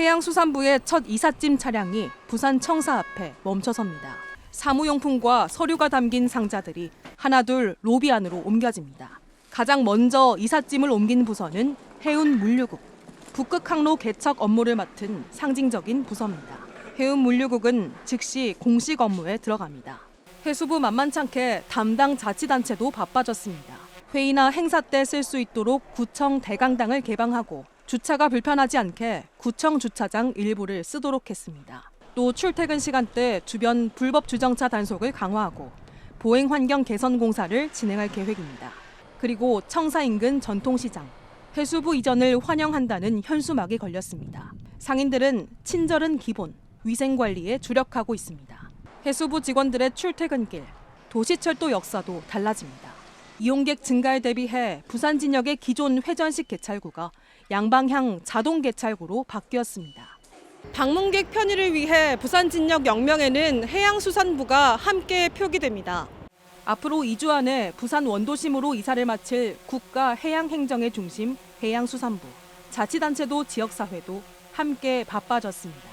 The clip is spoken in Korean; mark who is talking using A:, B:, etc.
A: 해양수산부의 첫 이삿짐 차량이 부산 청사 앞에 멈춰섭니다. 사무용품과 서류가 담긴 상자들이 하나둘 로비 안으로 옮겨집니다. 가장 먼저 이삿짐을 옮긴 부서는 해운 물류국. 북극 항로 개척 업무를 맡은 상징적인 부서입니다. 해운 물류국은 즉시 공식 업무에 들어갑니다. 해수부 만만찮게 담당 자치단체도 바빠졌습니다. 회의나 행사 때 쓸 수 있도록 구청 대강당을 개방하고 주차가 불편하지 않게 구청 주차장 일부를 쓰도록 했습니다. 또 출퇴근 시간대 주변 불법 주정차 단속을 강화하고 보행 환경 개선 공사를 진행할 계획입니다. 그리고 청사 인근 전통시장, 해수부 이전을 환영한다는 현수막이 걸렸습니다. 상인들은 친절은 기본, 위생 관리에 주력하고 있습니다. 해수부 직원들의 출퇴근길, 도시철도 역사도 달라집니다. 이용객 증가에 대비해 부산 진역의 기존 회전식 개찰구가 양방향 자동 개찰구로 바뀌었습니다. 방문객 편의를 위해 부산 진역 영명에는 해양수산부가 함께 표기됩니다. 앞으로 2주 안에 부산 원도심으로 이사를 마칠 국가 해양행정의 중심 해양수산부, 자치단체도 지역사회도 함께 바빠졌습니다.